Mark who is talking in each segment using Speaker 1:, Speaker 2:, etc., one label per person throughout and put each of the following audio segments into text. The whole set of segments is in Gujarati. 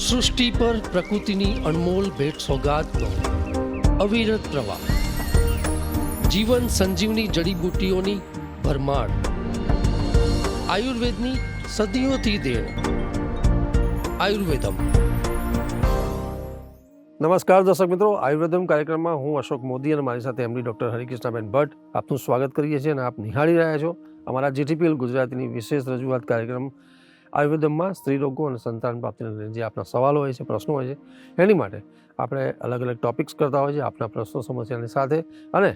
Speaker 1: સૃષ્ટિ પર પ્રકૃતિની અનમોલ ભેટ સોગાદનો અવિરત પ્રવાહ. જીવન સંજીવની જડીબુટ્ટીઓની ભરમાર. આયુર્વેદની સદીઓથી દેણ. આયુર્વેદમ. નમસ્કાર દર્શક મિત્રો, આયુર્વેદમ કાર્યક્રમમાં હું અશોક મોદી અને મારી સાથે એમડી ડૉક્ટર હરિકૃષ્ણાબેન ભટ્ટ આપનું સ્વાગત કરીએ છીએ અને આપ નિહાળી રહ્યા છો અમારા જીટીપીએલ ગુજરાતીની વિશેષ રજૂઆત કાર્યક્રમ આયુર્વેદમમાં સ્ત્રી રોગો અને સંતાન પ્રાપ્તિને જે આપણા સવાલો હોય છે પ્રશ્નો હોય છે એની માટે આપણે અલગ અલગ ટોપિક્સ કરતા હોય છે આપણા પ્રશ્નો સમસ્યાની સાથે અને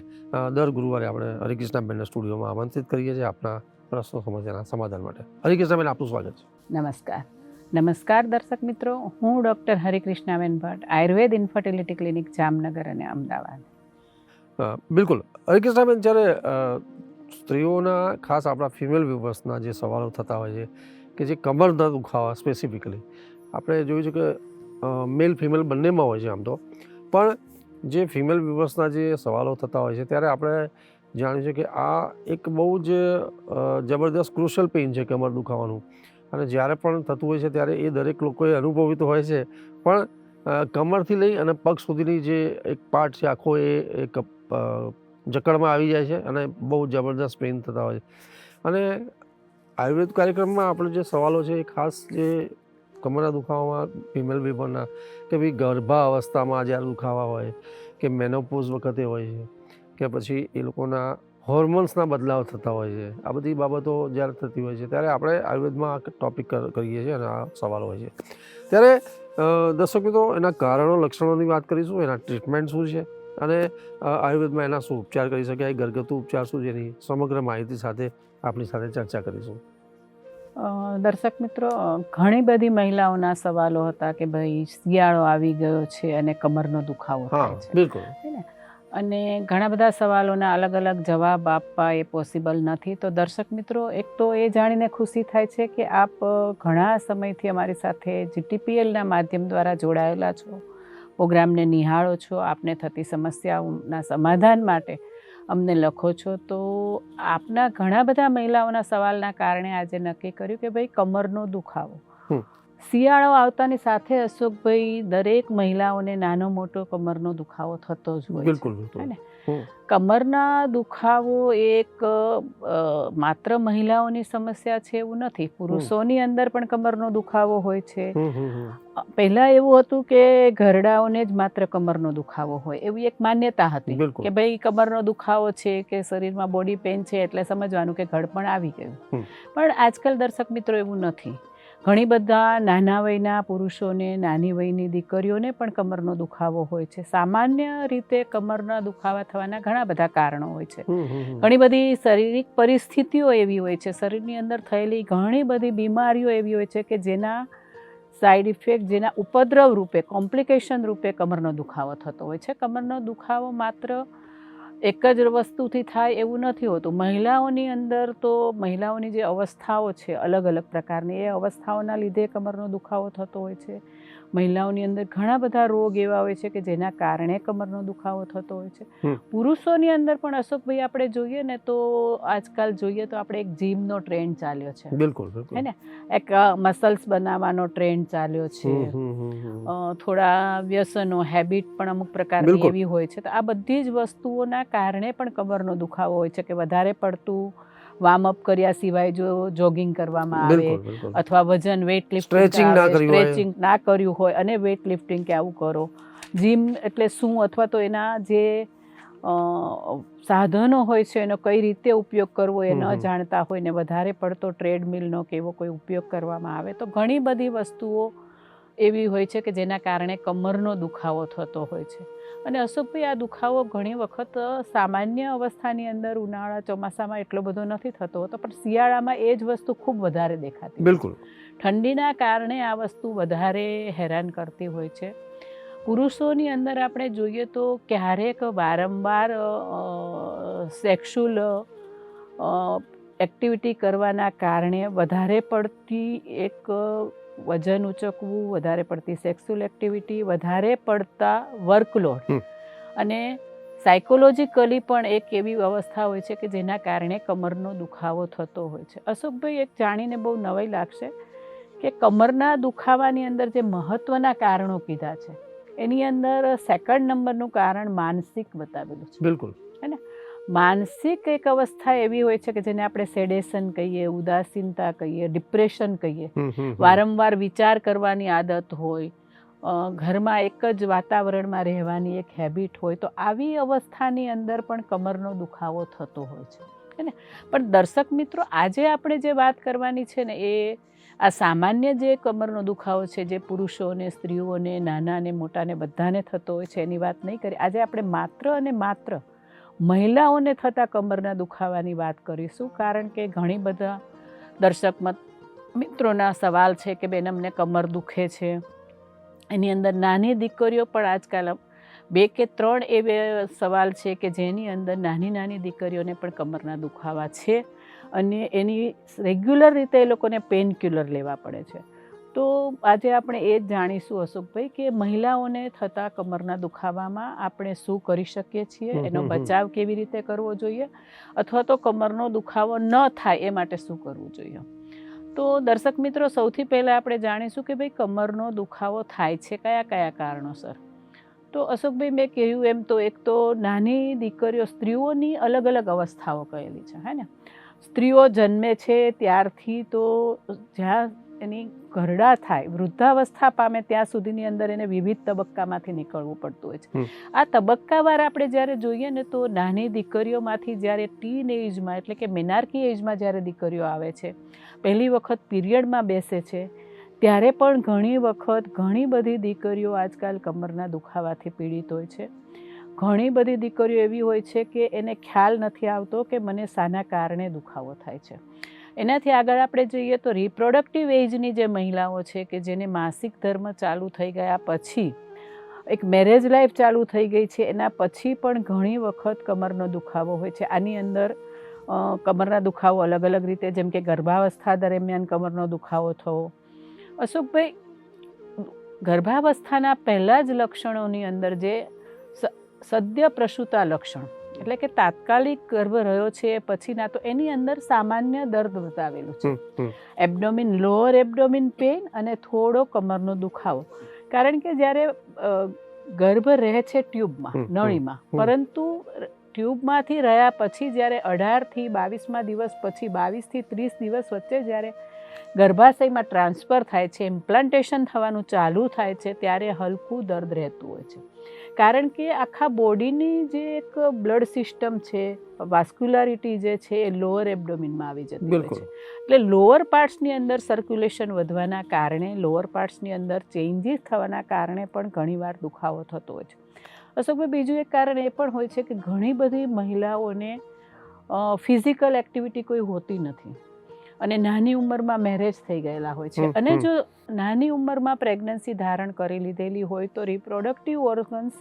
Speaker 1: દર ગુરુવારે આપણે હરિકૃષ્ણાબેનના સ્ટુડિયોમાં આમંત્રિત કરીએ છીએ આપણા પ્રશ્નો સમસ્યાના સમાધાન માટે. હરિકૃષ્ણાબેન આપનું સ્વાગત છે.
Speaker 2: નમસ્કાર. નમસ્કાર દર્શક મિત્રો. હું doctor Harikrishnaben Bhatt Ayurveda infertility clinic Jamnagar અને અમદાવાદ.
Speaker 1: બિલકુલ. હરિકૃષ્ણાબેન જ્યારે સ્ત્રીઓના ખાસ આપણા ફિમેલ વ્યૂવર્સના જે સવાલો થતા હોય છે કે જે કમરના દુખાવા સ્પેસિફિકલી આપણે જોયું છે કે મેલ ફિમેલ બંનેમાં હોય છે આમ તો. પણ જે ફિમેલ વ્યુવર્સના જે સવાલો થતા હોય છે, ત્યારે આપણે જાણ્યું છે કે આ એક બહુ જ જબરદસ્ત ક્રુશિયલ પેઇન છે કમર દુખાવાનું. અને જ્યારે પણ થતું હોય છે, ત્યારે એ દરેક લોકોએ અનુભવિત હોય છે. પણ કમરથી લઈ અને પગ સુધીની જે એક પાર્ટ છે, આખો એ એક જકડમાં આવી જાય છે અને બહુ જબરદસ્ત પેઇન થતા હોય છે. અને આયુર્વેદ કાર્યક્રમમાં આપણે જે સવાલો છે એ ખાસ જે કમરના દુખાવામાં, ફિમેલ વિભરના કે ભાઈ ગર્ભા અવસ્થામાં જ્યારે દુખાવા હોય, કે મેનોપોઝ વખતે હોય છે, કે પછી એ લોકોના હોર્મોન્સના બદલાવ થતા હોય છે, આ બધી બાબતો જ્યારે થતી હોય છે, ત્યારે આપણે આયુર્વેદમાં આ ટોપિક કરીએ છીએ અને આ સવાલો હોય છે. ત્યારે દર્શક મિત્રો, એના કારણો, લક્ષણોની વાત કરીશું, એના ટ્રીટમેન્ટ શું છે અને આયુર્વેદમાં એના શું ઉપચાર કરી શકાય, ઘરગથ્થુ ઉપચાર શું છે એની સમગ્ર માહિતી સાથે આપણી સાથે ચર્ચા કરીશું.
Speaker 2: દર્શક મિત્રો ઘણી બધી મહિલાઓના સવાલો હતા કે ભાઈ શિયાળો આવી ગયો છે અને કમરનો દુખાવો થાય છે.
Speaker 1: બિલકુલ.
Speaker 2: અને ઘણા બધા સવાલોના અલગ અલગ જવાબ આપવા એ પોસિબલ નથી. તો દર્શક મિત્રો એક તો એ જાણીને ખુશી થાય છે કે આપ ઘણા સમયથી અમારી સાથે જીટીપીએલના માધ્યમ દ્વારા જોડાયેલા છો. પ્રોગ્રામને નિહાળો છો. આપને થતી સમસ્યાઓના સમાધાન માટે અમને લખો છો તો આપના ઘણા બધા મહિલાઓના સવાલના કારણે આજે નક્કી કર્યું કે ભાઈ કમરનો દુખાવો. શિયાળો આવતાની સાથે અશોકભાઈ દરેક મહિલાઓને નાનો મોટો કમરનો દુખાવો થતો જ હોય
Speaker 1: બિલકુલ બિલકુલ.
Speaker 2: ને? કમરના દુખાવો એક માત્ર મહિલાઓની સમસ્યા છે એવું નથી. પુરુષોની અંદર પણ કમરનો દુખાવો હોય છે. પહેલા એવું હતું કે ઘરડાઓને જ માત્ર કમરનો દુખાવો હોય એવી એક માન્યતા હતી કે ભાઈ કમરનો દુખાવો છે કે શરીરમાં બોડી પેઇન છે એટલે સમજવાનું કે ઘડપણ આવી ગયું. પણ આજકાલ દર્શક મિત્રો એવું નથી. ઘણી બધા નાના વયના પુરુષોને નાની વયની દીકરીઓને પણ કમરનો દુખાવો હોય છે. સામાન્ય રીતે કમરના દુખાવા થવાના ઘણા બધા કારણો હોય છે. ઘણી બધી શારીરિક પરિસ્થિતિઓ એવી હોય છે. શરીરની અંદર થયેલી ઘણી બધી બીમારીઓ એવી હોય છે કે જેના સાઈડ ઇફેક્ટ જેના ઉપદ્રવ રૂપે કોમ્પ્લિકેશન રૂપે કમરનો દુખાવો થતો હોય છે. કમરનો દુખાવો માત્ર એક જ વસ્તુથી થાય એવું નથી હોતું. મહિલાઓની અંદર તો મહિલાઓની જે અવસ્થાઓ છે અલગ અલગ પ્રકારની, એ અવસ્થાઓના લીધે કમરનો દુખાવો થતો હોય છે. મહિલાઓની અંદર ઘણા બધા રોગ એવા હોય છે કે જેના કારણે કમરનો દુખાવો થતો હોય છે. પુરુષોની અંદર પણ અશોકભાઈ આપણે જોઈએ ને તો આજકાલ જોઈએ તો આપણે એક જીમનો ટ્રેન્ડ ચાલ્યો છે.
Speaker 1: બિલકુલ
Speaker 2: હે ને? એક મસલ્સ બનાવવાનો ટ્રેન્ડ ચાલ્યો છે. થોડા વ્યસનો હેબિટ પણ અમુક પ્રકારની એવી હોય છે. તો આ બધી જ વસ્તુઓના કારણે પણ કમરનો દુખાવો હોય છે કે વધારે પડતું વાર્મઅપ કર્યા સિવાય જો જોગિંગ કરવામાં આવે અથવા વજન વેટ
Speaker 1: લિફ્ટિંગ ના કર્યું હોય.
Speaker 2: સ્ટ્રેચિંગ ના કર્યું હોય અને વેઇટ લિફ્ટિંગ કે આવું કરો જીમ એટલે શું અથવા તો એના જે સાધનો હોય છે એનો કઈ રીતે ઉપયોગ કરવો એ ન. જાણતા હોય ને વધારે પડતો ટ્રેડમિલનો કે એવો કોઈ ઉપયોગ કરવામાં આવે તો ઘણી બધી વસ્તુઓ એવી હોય છે કે જેના કારણે કમરનો દુખાવો થતો હોય છે. અને અશોકભાઈ આ દુખાવો ઘણી વખત સામાન્ય અવસ્થાની અંદર ઉનાળા ચોમાસામાં એટલો બધો નથી થતો હોતો પણ શિયાળામાં એ જ વસ્તુ ખૂબ વધારે દેખાતી
Speaker 1: બિલકુલ.
Speaker 2: ઠંડીના કારણે આ વસ્તુ વધારે હેરાન કરતી હોય છે. પુરુષોની અંદર આપણે જોઈએ તો ક્યારેક વારંવાર સેક્સ્યુઅલ એક્ટિવિટી કરવાના કારણે વધારે પડતી એક વજન ઉચકવું વધારે પડતી સેક્સ્યુઅલ એક્ટિવિટી વધારે પડતા વર્કલોડ અને સાયકોલોજીકલી પણ એક એવી અવસ્થા હોય છે કે જેના કારણે કમરનો દુખાવો થતો હોય છે. અશોકભાઈ એક જાણીને બહુ નવાઈ લાગશે કે કમરના દુખાવાની અંદર જે મહત્ત્વના કારણો કીધા છે એની અંદર સેકન્ડ નંબરનું કારણ માનસિક બતાવેલું છે.
Speaker 1: બિલકુલ.
Speaker 2: માનસિક એક અવસ્થા એવી હોય છે કે જેને આપણે સેડેશન કહીએ ઉદાસીનતા કહીએ ડિપ્રેશન કહીએ. વારંવાર વિચાર કરવાની આદત હોય ઘરમાં એક જ વાતાવરણમાં રહેવાની એક હેબિટ હોય તો આવી અવસ્થાની અંદર પણ કમરનો દુખાવો થતો હોય છે. હે ને? પણ દર્શક મિત્રો આજે આપણે જે વાત કરવાની છે ને એ આ સામાન્ય જે કમરનો દુખાવો છે જે પુરુષોને સ્ત્રીઓને નાના ને મોટાને બધાને થતો હોય છે એની વાત નહીં કરી. આજે આપણે માત્ર અને માત્ર મહિલાઓને થતા કમરના દુખાવાની વાત કરીશું, કારણ કે ઘણી બધા દર્શક મત, મિત્રોના સવાલ છે કે બેન, અમને કમર દુખે છે. એની અંદર નાની દીકરીઓ પણ આજકાલ બે કે ત્રણ એવે સવાલ છે કે જેની અંદર નાની નાની દીકરીઓને પણ કમરના દુખાવા છે અને એની રેગ્યુલર રીતે એ લોકોને પેનક્યુલર લેવા પડે છે. તો આજે આપણે એ જ જાણીશું અશોકભાઈ કે મહિલાઓને થતા કમરના દુખાવામાં આપણે શું કરી શકીએ છીએ? એનો. બચાવ કેવી રીતે કરવો જોઈએ? અથવા તો કમરનો દુખાવો ન થાય એ માટે શું કરવું જોઈએ? તો દર્શક મિત્રો સૌથી પહેલાં આપણે જાણીશું કે ભાઈ કમરનો દુખાવો થાય છે કયા કયા કારણોસર? તો અશોકભાઈ મેં કહ્યું એમ તો એક તો નાની દીકરીઓ સ્ત્રીઓની અલગ અલગ અવસ્થાઓ કહેલી છે હે ને? સ્ત્રીઓ જન્મે છે ત્યારથી તો જ્યાં એની ઘરડા થાય વૃદ્ધાવસ્થા પામે ત્યાં સુધીની અંદર એને વિવિધ તબક્કામાંથી નીકળવું પડતું હોય છે. આ તબક્કાવાર આપણે જ્યારે જોઈએ ને તો નાની દીકરીઓમાંથી જ્યારે ટીન એજમાં એટલે કે મેનાર્કી એજમાં જ્યારે દીકરીઓ આવે છે પહેલી વખત પીરિયડમાં બેસે છે ત્યારે પણ ઘણી વખત ઘણી બધી દીકરીઓ આજકાલ કમરના દુખાવાથી પીડિત હોય છે. ઘણી બધી દીકરીઓ એવી હોય છે કે એને ખ્યાલ નથી આવતો કે મને શાના કારણે દુખાવો થાય છે. એનાથી આગળ આપણે જોઈએ તો રિપ્રોડક્ટિવ એજની જે મહિલાઓ છે કે જેને માસિક ધર્મ ચાલુ થઈ ગયા પછી, એક મેરેજ લાઈફ ચાલુ થઈ ગઈ છે, એના પછી પણ ઘણી વખત કમરનો દુખાવો હોય છે. આની અંદર કમરના દુખાવો અલગ અલગ રીતે, જેમ કે ગર્ભાવસ્થા દરમિયાન કમરનો દુખાવો થવો. અશોકભાઈ, ગર્ભાવસ્થાના પહેલાં જ લક્ષણોની અંદર જે સદ્ય પ્રસૂતા લક્ષણ એટલે કે તાત્કાલિક ગર્ભ રહ્યો છે પછીના તો એની અંદર સામાન્ય દર્દ બતાવેલું છે. એબડોમિન લોઅર એબડોમિન પેન અને થોડો કમરનો દુખાવો. કારણ કે જ્યારે ગર્ભ રહે છે ટ્યુબમાં નળીમાં પરંતુ ટ્યુબમાંથી રહ્યા પછી જ્યારે અઢારથી બાવીસમાં દિવસ પછી બાવીસથી ત્રીસ દિવસ વચ્ચે જ્યારે ગર્ભાશયમાં ટ્રાન્સફર થાય છે ઇમ્પ્લાન્ટેશન થવાનું ચાલુ થાય છે ત્યારે હલકું દર્દ રહેતું હોય છે. કારણ કે આખા બોડીની જે એક બ્લડ સિસ્ટમ છે વાસ્ક્યુલારિટી જે છે એ લોઅર એબડોમિનમાં આવી જતી હોય
Speaker 1: બિલકુલ.
Speaker 2: છે. એટલે લોઅર પાર્ટ્સની અંદર સર્ક્યુલેશન વધવાના કારણે લોઅર પાર્ટ્સની અંદર ચેન્જીસ થવાના કારણે પણ ઘણીવાર દુખાવો થતો હોય છે. અશોકભાઈ બીજું એક કારણ એ પણ હોય છે કે ઘણી બધી મહિલાઓને ફિઝિકલ એક્ટિવિટી કોઈ હોતી નથી. અને નાની ઉંમરમાં મેરેજ થઈ ગયેલા હોય છે. અને જો નાની ઉંમરમાં પ્રેગ્નન્સી ધારણ કરી લીધેલી હોય તો રિપ્રોડક્ટિવ ઓર્ગન્સ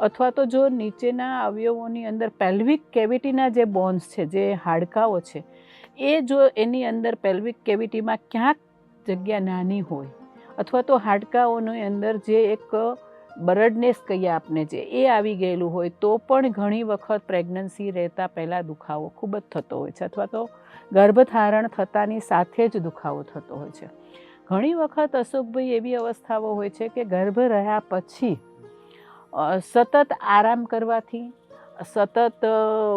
Speaker 2: અથવા તો જો નીચેના અવયવોની અંદર પેલ્વિક કેવિટીના જે બોન્સ છે જે હાડકાઓ છે એ જો એની અંદર પેલ્વિક કેવિટીમાં ક્યાંક જગ્યા નાની હોય અથવા તો હાડકાઓની અંદર જે એક બરડનેસ કહીએ આપને જે એ આવી ગયેલું હોય તો પણ ઘણી વખત પ્રેગ્નન્સી રહેતા પહેલાં દુખાવો ખૂબ જ થતો હોય છે અથવા તો ગર્ભધારણ થતાની સાથે જ દુખાવો થતો હોય છે. ઘણી વખત અશોકભાઈ એવી અવસ્થાઓ હોય છે કે ગર્ભ રહ્યા પછી સતત આરામ કરવાથી સતત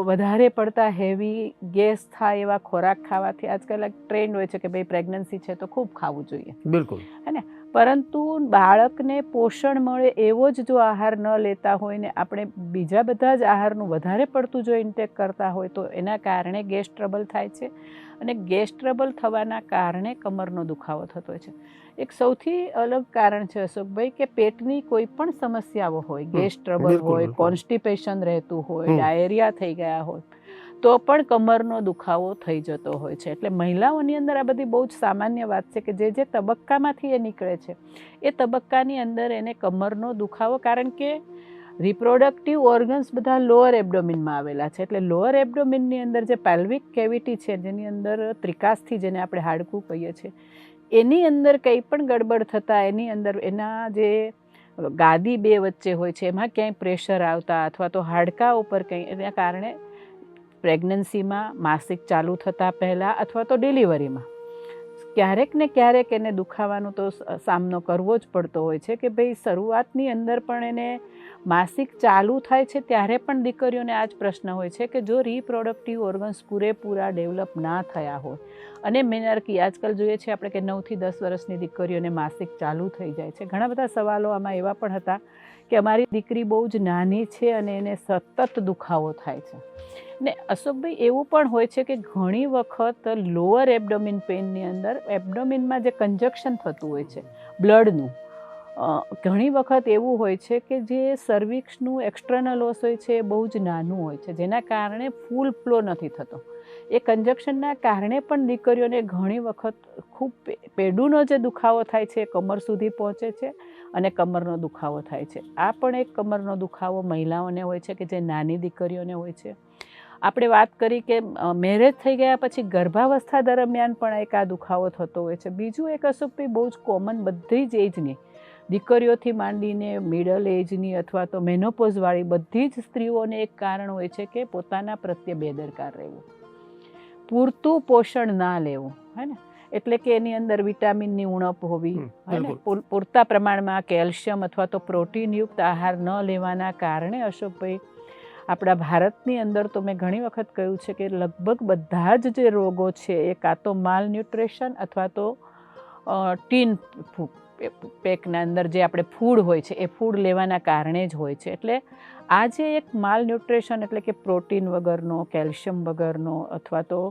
Speaker 2: વધારે પડતા હેવી ગેસ થાય એવા ખોરાક ખાવાથી આજકાલ એક ટ્રેન્ડ હોય છે કે ભાઈ પ્રેગ્નન્સી છે તો ખૂબ ખાવું જોઈએ.
Speaker 1: બિલકુલ.
Speaker 2: પરંતુ બાળકને પોષણ મળે એવો જ જો આહાર ન લેતા હોય ને આપણે બીજા બધા જ આહારનું વધારે પડતું જો ઇન્ટેક કરતા હોય તો એના કારણે ગેસ ટ્રબલ થાય છે અને ગેસ ટ્રબલ થવાના કારણે કમરનો દુખાવો થતો હોય છે. એક સૌથી અલગ કારણ છે અશોકભાઈ કે પેટની કોઈ પણ સમસ્યાઓ હોય ગેસ ટ્રબલ હોય કોન્સ્ટિપેશન રહેતું હોય ડાયરિયા થઈ ગયા હોય તો પણ કમરનો દુખાવો થઈ જતો હોય છે. એટલે મહિલાઓની અંદર આ બધી બહુ જ સામાન્ય વાત છે કે જે જે તબક્કામાંથી એ નીકળે છે, એ તબક્કાની અંદર એને કમરનો દુખાવો કારણ કે રિપ્રોડક્ટિવ ઓર્ગન્સ બધા લોઅર એબડોમિનમાં આવેલા છે. એટલે લોઅર એબડોમિનની અંદર જે પેલ્વિક કેવિટી છે, જેની અંદર ત્રિકાસથી જેને આપણે હાડકું કહીએ છીએ, એની અંદર કંઈ પણ ગડબડ થતાં, એની અંદર એના જે ગાદી બે વચ્ચે હોય છે, એમાં ક્યાંય પ્રેશર આવતા અથવા તો હાડકા ઉપર કંઈ, એના કારણે પ્રેગ્નન્સીમાં માસિક ચાલુ થતાં પહેલાં અથવા તો ડિલિવરીમાં. ક્યારેક ને ક્યારેક એને દુખાવાનો તો સામનો કરવો જ પડતો હોય છે કે ભાઈ શરૂઆતની અંદર પણ એને માસિક ચાલુ થાય છે ત્યારે પણ દીકરીઓને આ જ પ્રશ્ન હોય છે કે જો રિપ્રોડક્ટિવ ઓર્ગન્સ પૂરેપૂરા ડેવલપ ના થયા હોય. અને મેનાર્કી આજકાલ જોઈએ છે આપણે કે નવથી દસ વર્ષની દીકરીઓને માસિક ચાલુ થઈ જાય છે. ઘણા બધા સવાલો આમાં એવા પણ હતા કે અમારી દીકરી બહુ જ નાની છે અને એને સતત દુખાવો થાય છે. ને અશોકભાઈ, એવું પણ હોય છે કે ઘણી વખત લોઅર એબડોમિન પેઇનની અંદર એબડોમિનમાં જે કન્જક્શન થતું હોય છે બ્લડનું ઘણી વખત એવું હોય છે કે જે સર્વિક્સનું એક્સટર્નલ ઓસ હોય છે એ બહુ જ નાનું હોય છે, જેના કારણે ફૂલ ફ્લો નથી થતો. એ કંજક્શનના કારણે પણ દીકરીઓને ઘણી વખત ખૂબ પેડુનો જે દુખાવો થાય છે એ કમર સુધી પહોંચે છે અને કમરનો દુખાવો થાય છે. આ પણ એક કમરનો દુખાવો મહિલાઓને હોય છે કે જે નાની દીકરીઓને હોય છે. આપણે વાત કરી કે મેરેજ થઈ ગયા પછી ગર્ભાવસ્થા દરમિયાન પણ એક આ દુખાવો થતો હોય છે. બીજું એક અસુપી બહુ જ કોમન બધી જ એજની દીકરીઓથી માંડીને મિડલ એજની અથવા તો મેનોપોઝવાળી બધી જ સ્ત્રીઓને એક કારણ હોય છે કે પોતાના પ્રત્યે બેદરકાર રહેવું. પૂરતું પોષણ ના લેવું હે ને? એટલે કે એની અંદર વિટામિનની ઉણપ હોવી પૂરતા પ્રમાણમાં કેલ્શિયમ અથવા તો પ્રોટીનયુક્ત આહાર ન લેવાના કારણે અશોકભાઈ આપણા ભારતની અંદર તો મેં ઘણી વખત કહ્યું છે કે લગભગ બધા જ જે રોગો છે એ કાં તો માલ ન્યુટ્રિશન અથવા તો ટીન ફૂ- પે- પેકના અંદર જે આપણે ફૂડ હોય છે, એ ફૂડ લેવાના કારણે જ હોય છે. એટલે આ જે એક માલ ન્યુટ્રેશન એટલે કે પ્રોટીન વગરનો, કેલ્શિયમ વગરનો અથવા તો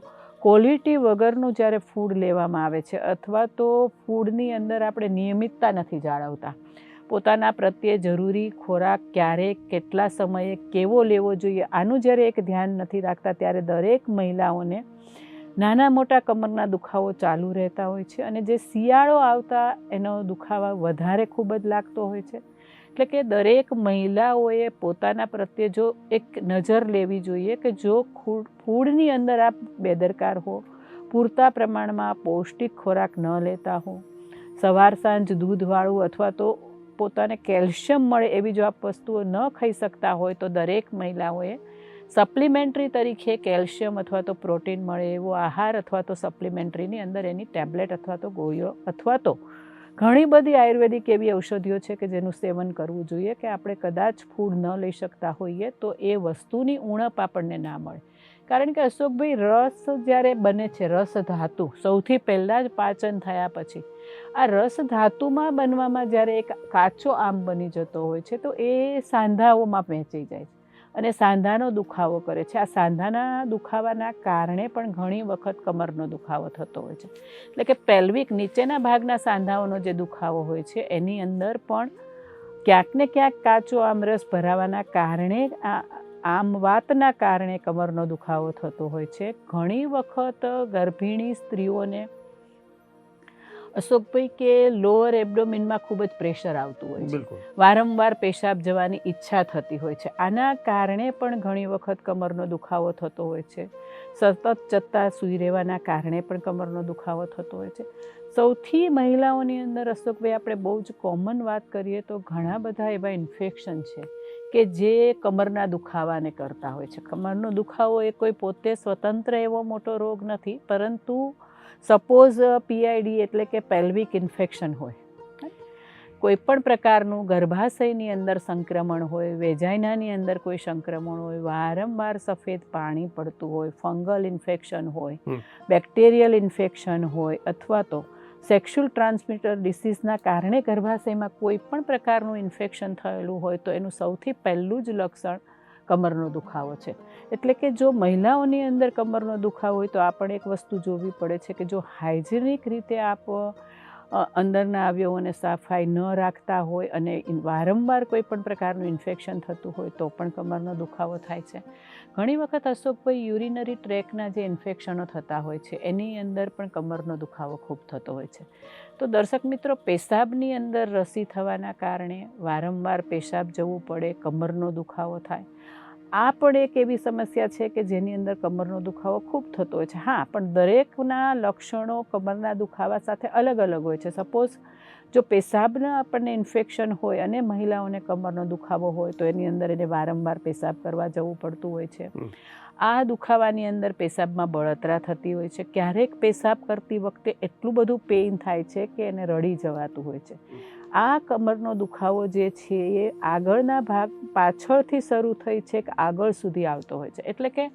Speaker 2: ક્વોલિટી વગરનું જ્યારે ફૂડ લેવામાં આવે છે અથવા તો ફૂડની અંદર આપણે નિયમિતતા નથી જાળવતા. પોતાના પ્રત્યે જરૂરી ખોરાક ક્યારે, કેટલા સમયે, કેવો લેવો જોઈએ આનું જ્યારે એક ધ્યાન નથી રાખતા, ત્યારે દરેક મહિલાઓને નાના મોટા કમરના દુખાવો ચાલુ રહેતા હોય છે અને જે શિયાળો આવતા એનો દુખાવા વધારે ખૂબ જ લાગતો હોય છે. એટલે કે દરેક મહિલાઓએ પોતાના પ્રત્યે જો એક નજર લેવી જોઈએ કે જો ફૂડની અંદર આપ બેદરકાર હો, પૂરતા પ્રમાણમાં પૌષ્ટિક ખોરાક ન લેતા હો, સવાર સાંજ દૂધવાળું અથવા તો પોતાને કેલ્શિયમ મળે એવી જો આપ વસ્તુઓ ન ખાઈ શકતા હોય તો દરેક મહિલાઓએ સપ્લિમેન્ટરી તરીકે કેલ્શિયમ અથવા તો પ્રોટીન મળે એવો આહાર અથવા તો સપ્લિમેન્ટરીની અંદર એની ટેબ્લેટ અથવા તો ગોળીઓ અથવા તો ઘણી બધી આયુર્વેદિક એવી ઔષધિઓ છે કે જેનું સેવન કરવું જોઈએ કે આપણે કદાચ ફૂડ ન લઈ શકતા હોઈએ તો એ વસ્તુની ઉણપ આપણને ના મળે. કારણ કે અશોકભાઈ, રસ જ્યારે બને છે, રસ ધાતુ સૌથી પહેલાં જ પાચન થયા પછી, આ રસ ધાતુમાં બનવામાં જ્યારે એક કાચો આમ બની જતો હોય છે તો એ સાંધાઓમાં વહેંચી જાય છે. અને સાંધાનો દુખાવો કરે છે. આ સાંધાના દુખાવાના કારણે પણ ઘણી વખત કમરનો દુખાવો થતો હોય છે. એટલે કે પેલ્વિક નીચેના ભાગના સાંધાઓનો જે દુખાવો હોય છે, એની અંદર પણ ક્યાંક ને ક્યાંક કાચો આમરસ ભરાવાના કારણે આ, આમ વાતના કારણે કમરનો દુખાવો થતો હોય છે. ઘણી વખત ગર્ભિણી સ્ત્રીઓને અશોકભાઈ કે લોઅર એબડોમિનમાં ખૂબ જ પ્રેશર આવતું હોય છે. વારંવાર પેશાબ જવાની ઈચ્છા થતી હોય છે. આના કારણે પણ ઘણી વખત કમરનો દુખાવો થતો હોય છે. સતત જતા સૂઈ રહેવાના કારણે પણ કમરનો દુખાવો થતો હોય છે. સૌથી મહિલાઓની અંદર અશોકભાઈ આપણે બહુ જ કોમન વાત કરીએ તો ઘણા બધા એવા ઇન્ફેક્શન છે કે જે કમરના દુખાવાને કરતા હોય છે. કમરનો દુખાવો એ કોઈ પોતે સ્વતંત્ર એવો મોટો રોગ નથી પરંતુ સપોઝ પીઆઈડી એટલે કે પેલ્વિક ઇન્ફેક્શન હોય. કોઈ પણ પ્રકારનું ગર્ભાશયની અંદર સંક્રમણ હોય વેજાઇનાની અંદર કોઈ સંક્રમણ હોય વારંવાર સફેદ પાણી પડતું હોય ફંગલ ઇન્ફેક્શન હોય બેક્ટેરિયલ ઇન્ફેક્શન હોય અથવા તો સેક્સ્યુઅલ ટ્રાન્સમિટર ડિસીઝના કારણે ગર્ભાશયમાં કોઈ પણ પ્રકારનું ઇન્ફેક્શન થયેલું હોય તો એનું સૌથી પહેલું જ લક્ષણ કમરનો દુખાવો છે. એટલે કે જો મહિલાઓની અંદર કમરનો દુખાવો હોય તો આપણે એક વસ્તુ જોવી પડે છે કે જો હાઇજેનિક રીતે આપ અંદરના અવયવોને સફાઈ ન રાખતા હોય અને વારંવાર કોઈ પણ પ્રકારનું ઇન્ફેક્શન થતું હોય તો પણ કમરનો દુખાવો થાય છે. ઘણી વખત અશોકભાઈ યુરિનરી ટ્રેકના જે ઇન્ફેક્શનો થતા હોય છે, એની અંદર પણ કમરનો દુખાવો ખૂબ થતો હોય છે. તો દર્શક મિત્રો, પેશાબની અંદર રસી થવાના કારણે વારંવાર પેશાબ જવું પડે, કમરનો દુખાવો થાય. આ પણ એક એવી સમસ્યા છે કે જેની અંદર કમરનો દુખાવો ખૂબ થતો હોય છે. હા, પણ દરેકના લક્ષણો કમરના દુખાવા સાથે અલગ અલગ હોય છે. સપોઝ જો પેશાબના આપણને ઇન્ફેક્શન હોય અને મહિલાઓને કમરનો દુખાવો હોય તો એની અંદર એને વારંવાર પેશાબ કરવા જવું પડતું હોય છે. આ દુખાવાની અંદર પેશાબમાં બળતરા થતી હોય છે. ક્યારેક પેશાબ કરતી વખતે એટલું બધું પેઇન થાય છે કે એને રડી જવાતું હોય છે. આ કમરનો દુખાવો જે છે એ આગળના ભાગ પાછળથી શરૂ થઈ છે કે આગળ સુધી આવતો હોય છે. એટલે કે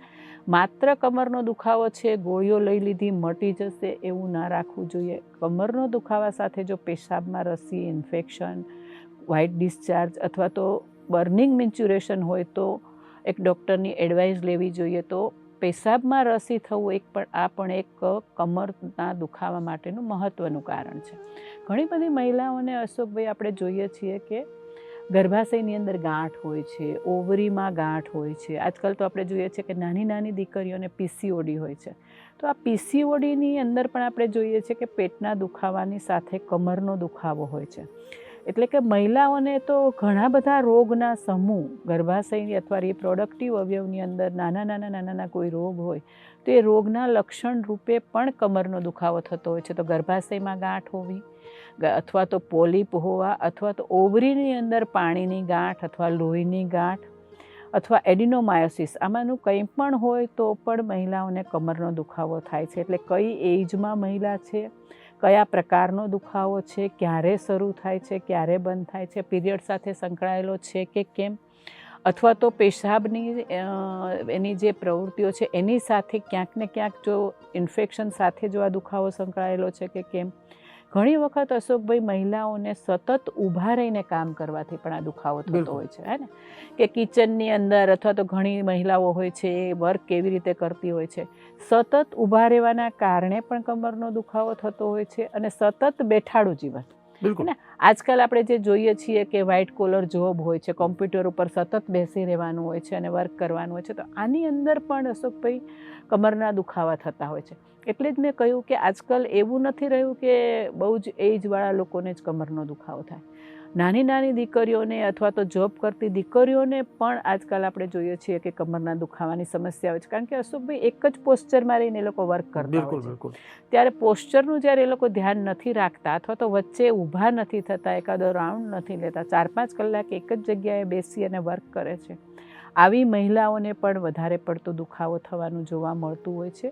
Speaker 2: માત્ર કમરનો દુખાવો છે, ગોળીઓ લઈ લીધી, મટી જશે એવું ના રાખવું જોઈએ. કમરનો દુખાવા સાથે જો પેશાબમાં રસી ઇન્ફેક્શન વ્હાઇટ ડિસ્ચાર્જ અથવા તો બર્નિંગ મિન્ચ્યુરેશન હોય તો એક ડૉક્ટરની એડવાઇસ લેવી જોઈએ તો પેશાબમાં રસી થવું એક પણ, આ પણ એક કમરના દુખાવા માટેનું મહત્ત્વનું કારણ છે. ઘણી બધી મહિલાઓને અશોકભાઈ આપણે જોઈએ છીએ કે ગર્ભાશયની અંદર ગાંઠ હોય છે, ઓવરીમાં ગાંઠ હોય છે. આજકાલ તો આપણે જોઈએ છીએ કે નાની નાની દીકરીઓને પીસીઓડી હોય છે. તો આ પીસીઓડીની અંદર પણ આપણે જોઈએ છીએ કે પેટના દુખાવાની સાથે કમરનો દુખાવો હોય છે. એટલે કે મહિલાઓને તો ઘણા બધા રોગના સમૂહ, ગર્ભાશયની અથવા રિપ્રોડક્ટિવ અવયવની અંદર નાના નાના નાના નાના કોઈ રોગ હોય, તો એ રોગના લક્ષણ રૂપે પણ કમરનો દુખાવો થતો હોય છે. તો ગર્ભાશયમાં ગાંઠ હોવી અથવા તો પોલિપ હોવા, અથવા તો ઓવરીની અંદર પાણીની ગાંઠ અથવા લોહીની ગાંઠ, અથવા એડિનોમાયોસિસ, આમાંનું કંઈ પણ હોય તો પણ મહિલાઓને કમરનો દુખાવો થાય છે. એટલે કઈ એજમાં મહિલા છે? કયા પ્રકારનો દુખાવો છે, ક્યારે શરૂ થાય છે, ક્યારે બંધ થાય છે, પીરિયડ સાથે સંકળાયેલો છે કે કેમ? અથવા તો પેશાબની એની જે પ્રવૃત્તિઓ છે, એની સાથે ક્યાંક ને ક્યાંક જો ઇન્ફેક્શન સાથે જો આ દુખાવો સંકળાયેલો છે કે કેમ? ઘણી વખત અશોકભાઈ મહિલાઓને સતત ઊભા રહીને કામ કરવાથી પણ આ દુખાવો થતો હોય છે હે ને? કે કિચનની અંદર અથવા તો ઘણી મહિલાઓ હોય છે એ વર્ક કેવી રીતે કરતી હોય છે સતત ઊભા રહેવાના કારણે પણ કમરનો દુખાવો થતો હોય છે અને સતત બેઠાડું જીવન.
Speaker 1: બિલકુલ.
Speaker 2: આજકાલ આપણે જે જોઈએ છીએ કે વ્હાઇટ કોલર જોબ હોય છે કોમ્પ્યુટર ઉપર સતત બેસી રહેવાનું હોય છે અને વર્ક કરવાનું હોય છે, તો આની અંદર પણ અશોકભાઈ કમરના દુખાવા થતા હોય છે. એટલે જ મેં કહ્યું કે આજકાલ એવું નથી રહ્યું કે બહુ જ એજવાળા લોકોને જ કમરનો દુખાવો થાય. નાની નાની દીકરીઓને અથવા તો જોબ કરતી દીકરીઓને પણ આજકાલ આપણે જોઈએ છીએ કે કમરના દુખાવાની સમસ્યા હોય છે. કારણ કે અશોકભાઈ એક જ પોસ્ચરમાં રહીને એ લોકો વર્ક કરતા
Speaker 1: બિલકુલ બિલકુલ.
Speaker 2: ત્યારે પોસ્ચરનું જ્યારે એ લોકો ધ્યાન નથી રાખતા અથવા તો વચ્ચે ઊભા નથી થતા એકાદો રાઉન્ડ નથી લેતા ચાર પાંચ કલાક એક જ જગ્યાએ બેસી અને વર્ક કરે છે. આવી મહિલાઓને પણ વધારે પડતો દુખાવો થવાનું જોવા મળતું હોય છે.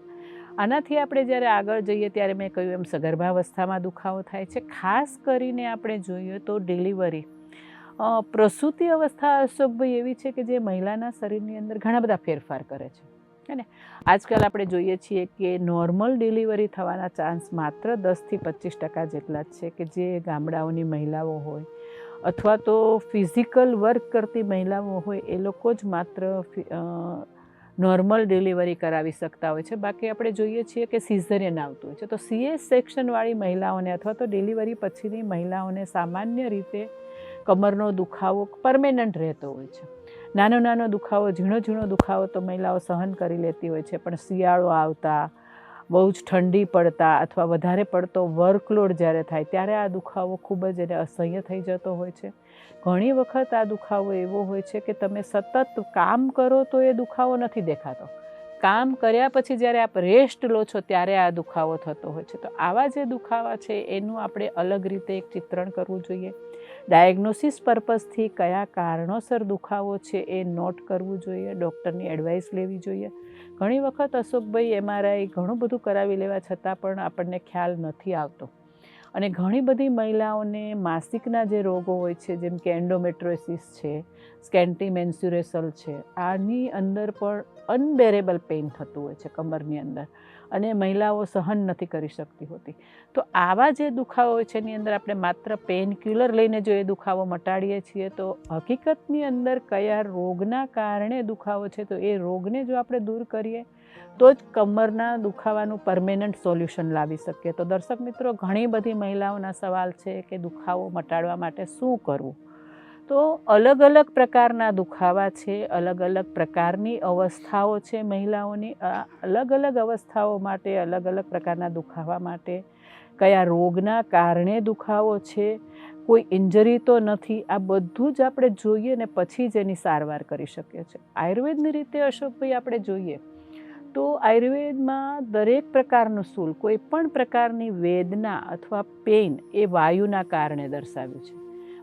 Speaker 2: આનાથી આપણે જ્યારે આગળ જઈએ ત્યારે મેં કહ્યું એમ સગર્ભાવસ્થામાં દુખાવો થાય છે. ખાસ કરીને આપણે જોઈએ તો ડિલિવરી. પ્રસૂતિ અવસ્થા અશોકભાઈ એવી છે કે જે મહિલાના શરીરની અંદર ઘણા બધા ફેરફાર કરે છે. હે ને? આજકાલ આપણે જોઈએ છીએ કે નોર્મલ ડિલિવરી થવાના ચાન્સ માત્ર દસથી પચીસ ટકા જેટલા જ છે કે જે ગામડાઓની મહિલાઓ હોય અથવા તો ફિઝિકલ વર્ક કરતી મહિલાઓ હોય એ લોકો જ માત્ર નોર્મલ ડિલિવરી કરાવી શકતા હોય છે. બાકી આપણે જોઈએ છીએ કે સિઝરિયન આવતું હોય છે. તો સીએસ સેક્શનવાળી મહિલાઓને અથવા તો ડિલિવરી પછીની મહિલાઓને સામાન્ય રીતે કમરનો દુખાવો પરમેનન્ટ રહેતો હોય છે. નાનો નાનો દુખાવો, ઝીણો ઝીણો દુખાવો તો મહિલાઓ સહન કરી લેતી હોય છે. પણ શિયાળો આવતા બહુ જ ઠંડી પડતા અથવા વધારે પડતો વર્કલોડ જ્યારે થાય, ત્યારે આ દુખાવો ખૂબ જ એને અસહ્ય થઈ જતો હોય છે. ઘણી વખત આ દુખાવો એવો હોય છે કે તમે સતત કામ કરો તો એ દુખાવો નથી દેખાતો. કામ કર્યા પછી જ્યારે આપ રેસ્ટ લો છો ત્યારે આ દુખાવો થતો હોય છે. તો આવા જે દુખાવા છે, એનું આપણે અલગ રીતે એક ચિત્રણ કરવું જોઈએ. ડાયગ્નોસિસ પર્પઝથી કયા કારણોસર દુખાવો છે એ નોટ કરવું જોઈએ ડૉક્ટરની એડવાઇસ લેવી જોઈએ. ઘણી વખત અશોકભાઈ એમઆરઆઈ ઘણું બધું કરાવી લેવા છતાં પણ આપણને ખ્યાલ નથી આવતો. અને ઘણી બધી મહિલાઓને માસિકના જે રોગો હોય છે, જેમ કે એન્ડોમેટ્રોસિસ છે સ્કેન્ટી મેન્સ્યુરેસલ છે, આની અંદર પણ અનબેરેબલ પેઇન થતું હોય છે, કમરની અંદર. અને મહિલાઓ સહન નથી કરી શકતી હોતી. તો આવા જે દુખાવો છે, એની અંદર આપણે માત્ર પેઇન કિલર લઈને જો એ દુખાવો મટાડીએ છીએ, તો હકીકતની અંદર કયા રોગના કારણે દુખાવો છે, તો એ રોગને જો આપણે દૂર કરીએ, તો જ કમરના દુખાવાનું પરમેનન્ટ સોલ્યુશન લાવી શકીએ. તો દર્શક મિત્રો, ઘણી બધી મહિલાઓના સવાલ છે કે દુખાવો મટાડવા માટે શું કરવું? તો અલગ અલગ પ્રકારના દુખાવા છે, અલગ અલગ પ્રકારની અવસ્થાઓ છે મહિલાઓની અલગ અલગ અવસ્થાઓ માટે, અલગ અલગ પ્રકારના દુખાવા માટે. કયા રોગના કારણે દુખાવો છે, કોઈ ઇન્જરી તો નથી, આ બધું જ આપણે જોઈએ ને પછી જ એની સારવાર કરી શકીએ છીએ. આયુર્વેદની રીતે અશોકભાઈ આપણે જોઈએ, તો આયુર્વેદમાં દરેક પ્રકારનું સૂલ કોઈ પણ પ્રકારની વેદના અથવા પેઇન એ વાયુના કારણે દર્શાવ્યું છે.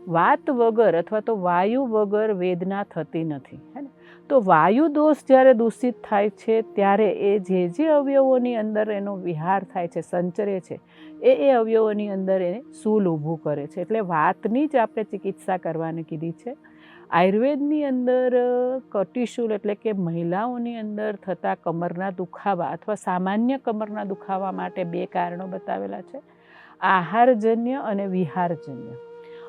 Speaker 2: વાત વગર અથવા તો વાયુ વગર વેદના થતી નથી હે ને? તો વાયુ દોષ જ્યારે દૂષિત થાય છે ત્યારે એ જે જે અવયવોની અંદર એનો વિહાર થાય છે સંચરે છે એ એ અવયવોની અંદર એને સૂલ ઊભું કરે છે. એટલે વાતની જ આપણે ચિકિત્સા કરવાની કીધી છે. આયુર્વેદની અંદર અ, એટલે કે મહિલાઓની અંદર થતા કમરના દુખાવા અથવા સામાન્ય કમરના દુખાવા માટે બે કારણો બતાવેલા છે. આહારજન્ય અને વિહારજન્ય.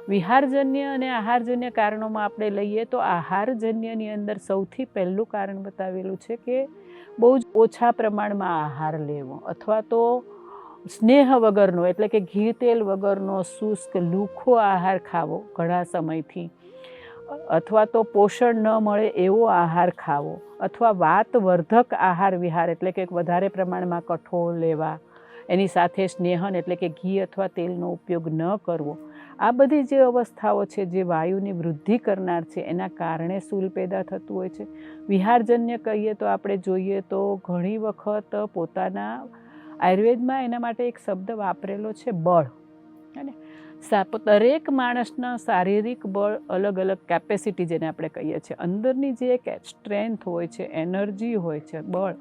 Speaker 2: વિહારજન્ય અને આહારજન્ય કારણોમાં આપણે લઈએ તો આહારજન્યની અંદર સૌથી પહેલું કારણ બતાવેલું છે કે બહુ જ ઓછા પ્રમાણમાં આહાર લેવો અથવા તો સ્નેહ વગરનો, એટલે કે ઘી તેલ વગરનો શુષ્ક, લૂખો આહાર ખાવો ઘણા સમયથી. અથવા તો પોષણ ન મળે એવો આહાર ખાવો અથવા વાતવર્ધક આહાર વિહાર, એટલે કે વધારે પ્રમાણમાં કઠોળ લેવા, એની સાથે સ્નેહન, એટલે કે ઘી અથવા તેલનો ઉપયોગ ન કરવો. આ બધી જે અવસ્થાઓ છે, જે વાયુની વૃદ્ધિ કરનાર છે, એના કારણે સૂલ પેદા થતું હોય છે. વિહારજન્ય કહીએ તો આપણે જોઈએ તો ઘણી વખત પોતાના આયુર્વેદમાં એના માટે એક શબ્દ વાપરેલો છે, બળ. અને દરેક માણસના શારીરિક બળ અલગ અલગ કેપેસિટી જેને આપણે કહીએ છીએ. અંદરની જે એક સ્ટ્રેન્થ હોય છે એનર્જી હોય છે, બળ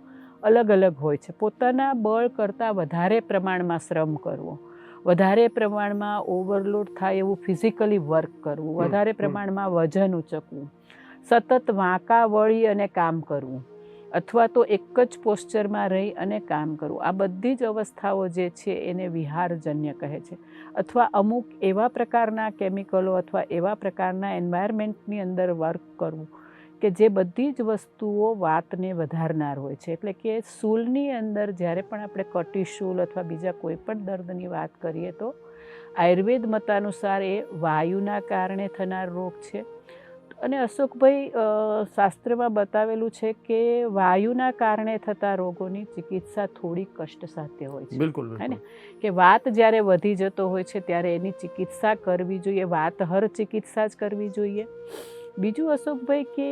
Speaker 2: અલગ અલગ હોય છે. પોતાના બળ કરતાં વધારે પ્રમાણમાં શ્રમ કરવો. વધારે પ્રમાણમાં ઓવરલોડ થાય એવું ફિઝિકલી વર્ક કરવું વધારે પ્રમાણમાં વજન ઉચકવું સતત વાંકા વળી અને કામ કરવું અથવા તો એક જ પોસ્ચરમાં રહી અને કામ કરવું. આ બધી જ અવસ્થાઓ જે છે એને વિહારજન્ય કહે છે. અથવા અમુક એવા પ્રકારના કેમિકલો અથવા એવા પ્રકારના એન્વાયરમેન્ટની અંદર વર્ક કરવું. કે જે બધી જ વસ્તુઓ વાતને વધારનાર હોય છે. એટલે કે સૂલની અંદર જ્યારે પણ આપણે કટી શૂલ અથવા બીજા કોઈ પણ દર્દની વાત કરીએ તો આયુર્વેદ મતાનુસાર એ વાયુના કારણે થનાર રોગ છે. અને અશોકભાઈ શાસ્ત્રમાં બતાવેલું છે કે વાયુના કારણે થતા રોગોની ચિકિત્સા થોડી કષ્ટસાધ્ય હોય છે.
Speaker 1: બિલકુલ.
Speaker 2: હે ને? કે વાત જ્યારે વધી જતો હોય છે ત્યારે એની ચિકિત્સા કરવી જોઈએ વાત હર ચિકિત્સા જ કરવી જોઈએ. બીજું અશોકભાઈ કે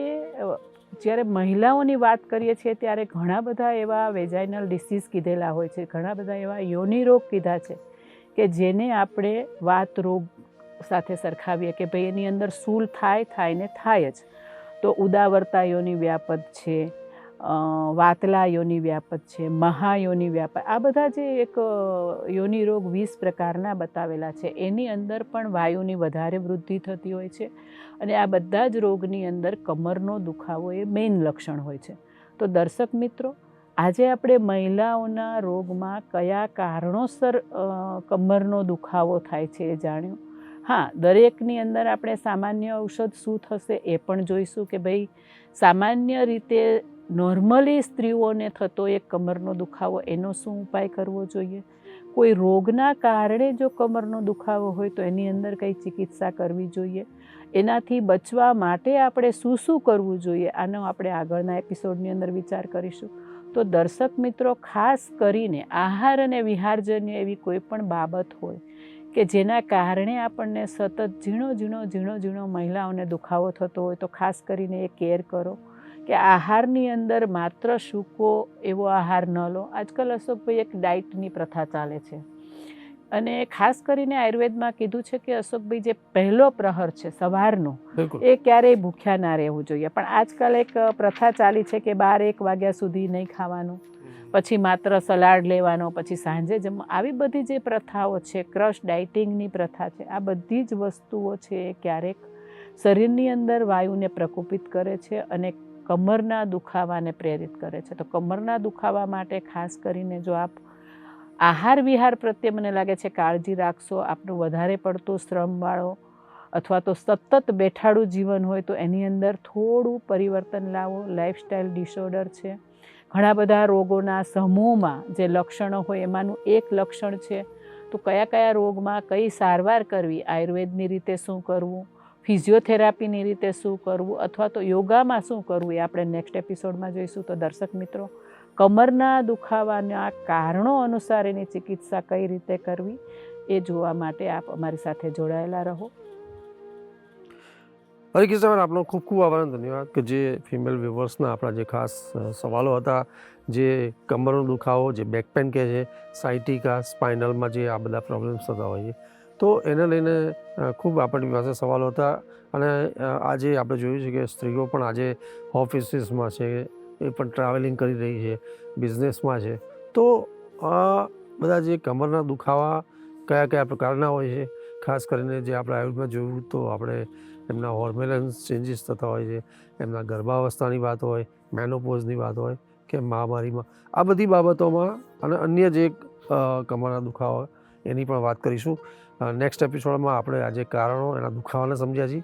Speaker 2: જ્યારે મહિલાઓની વાત કરીએ છીએ ત્યારે ઘણા બધા એવા વેજાઇનલ ડિસીઝ કીધેલા હોય છે, ઘણા બધા એવા યોનિ રોગ કીધા છે કે જેને આપણે વાત રોગ સાથે સરખાવીએ કે ભાઈ એની અંદર સૂલ થાય થાય ને થાય જ. તો ઉદાવરતા યોની વ્યાપદ છે વાતલા યોનિ વ્યાપક છે, મહાયોની વ્યાપક. આ બધા જે એક યોનિ રોગ વીસ પ્રકારના બતાવેલા છે. એની અંદર પણ વાયુની વધારે વૃદ્ધિ થતી હોય છે અને આ બધા જ રોગની અંદર કમરનો દુખાવો એ મેઇન લક્ષણ હોય છે. તો દર્શક મિત્રો, આજે આપણે મહિલાઓના રોગમાં કયા કારણોસર કમરનો દુખાવો થાય છે એ જાણ્યું? હા, દરેકની અંદર આપણે સામાન્ય ઔષધ શું થશે એ પણ જોઈશું કે ભાઈ સામાન્ય રીતે નોર્મલી સ્ત્રીઓને થતો એક કમરનો દુખાવો, એનો શું ઉપાય કરવો જોઈએ? કોઈ રોગના કારણે જો કમરનો દુખાવો હોય, તો એની અંદર કઈ ચિકિત્સા કરવી જોઈએ? એનાથી બચવા માટે આપણે શું શું કરવું જોઈએ? આનો આપણે આગળના એપિસોડની અંદર વિચાર કરીશું. તો દર્શક મિત્રો, ખાસ કરીને આહાર અને વિહારજન્ય એવી કોઈ પણ બાબત હોય કે જેના કારણે આપણને સતત ઝીણો ઝીણો ઝીણો ઝીણો મહિલાઓને દુખાવો થતો હોય, તો ખાસ કરીને એ કેર કરો. કે આહારની અંદર માત્ર સૂકો એવો આહાર ન લો. આજકાલ અશોકભાઈ એક ડાયટની પ્રથા ચાલે છે. અને ખાસ કરીને આયુર્વેદમાં કીધું છે કે અશોકભાઈ જે પહેલો પ્રહર છે સવારનો એ ક્યારેય ભૂખ્યા ના રહેવું જોઈએ. પણ આજકાલ એક પ્રથા ચાલી છે કે બાર એક વાગ્યા સુધી નહીં ખાવાનું. પછી માત્ર સલાડ લેવાનો પછી સાંજે જમ આવી બધી જે પ્રથાઓ છે ક્રશ ડાયટિંગની પ્રથા છે આ બધી જ વસ્તુઓ છે એ ક્યારેક શરીરની અંદર વાયુને પ્રકોપિત કરે છે અને કમરના દુખાવાને પ્રેરિત કરે છે. તો કમરના દુખાવા માટે ખાસ કરીને જો આપ આહાર વિહાર પ્રત્યે મને લાગે છે કાળજી રાખશો, આપનું વધારે પડતું શ્રમવાળો અથવા તો સતત બેઠાડું જીવન હોય તો એની અંદર થોડું પરિવર્તન લાવો. લાઇફસ્ટાઈલ ડિસઓર્ડર છે. ઘણા બધા રોગોના સમૂહમાં જે લક્ષણો હોય એમાંનું એક લક્ષણ છે. તો કયા કયા રોગમાં કઈ સારવાર કરવી, આયુર્વેદની રીતે શું કરવું ફિઝિયોથેરાપીની રીતે શું કરવું અથવા તો યોગામાં શું કરવું એ આપણે નેક્સ્ટ એપિસોડમાં જોઈશું. તો દર્શક મિત્રો, કમરના દુખાવાના કારણો અનુસાર એની ચિકિત્સા કઈ રીતે કરવી એ જોવા માટે આપ અમારી સાથે જોડાયેલા રહો.
Speaker 1: હરિકૃષ્ણ આપનો ખૂબ ખૂબ આભાર ધન્યવાદ કે જે ફિમેલ વ્યુવર્સના આપણા જે ખાસ સવાલો હતા, જે કમરનો દુખાવો, જે બેક પેન કહે છે સાઇટિકા સ્પાઇનલમાં જે આ બધા પ્રોબ્લેમ્સ થતા હોય છે. તો એને લઈને ખૂબ આપણી પાસે સવાલો હતા અને આજે આપણે જોયું છે કે સ્ત્રીઓ પણ આજે ઓફિસીસમાં છે, એ પણ ટ્રાવેલિંગ કરી રહી છે, બિઝનેસમાં છે. તો આ બધા જે કમરના દુખાવા કયા કયા પ્રકારના હોય છે, ખાસ કરીને જે આપણે આયુર્વેદમાં જોયું તો આપણે એમના હોર્મેલન્સ ચેન્જીસ થતા હોય છે, એમના ગર્ભાવસ્થાની વાત હોય મેનોપોઝની વાત હોય કે મહામારીમાં. આ બધી બાબતોમાં અને અન્ય જે કમરના દુખાવા એની પણ વાત કરીશું. નેક્સ્ટ એપિસોડમાં આપણે આજે કારણો એના દુખાવાને સમજ્યા છીએ.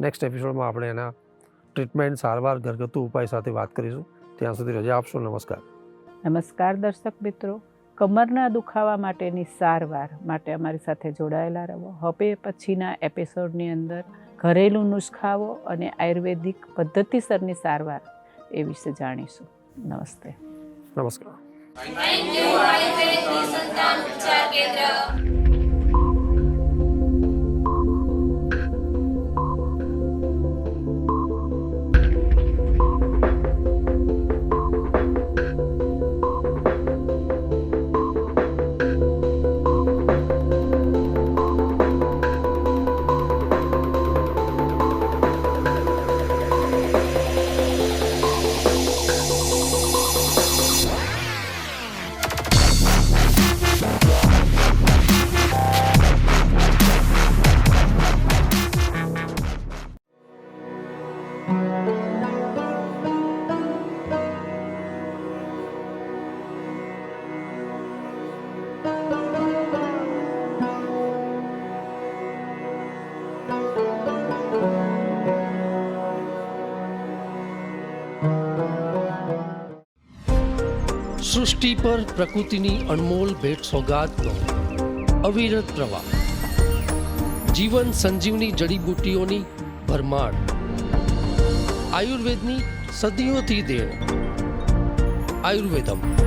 Speaker 1: નેક્સ્ટ એપિસોડમાં આપણે એના ટ્રીટમેન્ટ સારવાર ઘરગથ્થુ ઉપાય સાથે વાત કરીશું. ત્યાં સુધી રજા આપશો. નમસ્કાર.
Speaker 2: નમસ્કાર દર્શક મિત્રો. કમરના દુખાવા માટેની સારવાર માટે અમારી સાથે જોડાયેલા રહો. હવે પછીના એપિસોડની અંદર ઘરેલું નુસ્ખાઓ અને આયુર્વેદિક પદ્ધતિસરની સારવાર એ વિશે જાણીશું. નમસ્તે.
Speaker 1: નમસ્કાર.
Speaker 3: થેન્ક યુ આયુર્વેદ નિસંતાન ઉપચાર કેન્દ્ર
Speaker 4: સૃષ્ટિ પર પ્રકૃતિની અનમોલ ભેટ સોગાદનો અવિરત પ્રવાહ. જીવન સંજીવની જડીબુટ્ટીઓની ભરમાર. આયુર્વેદની સદીઓથી દેણ. આયુર્વેદમ.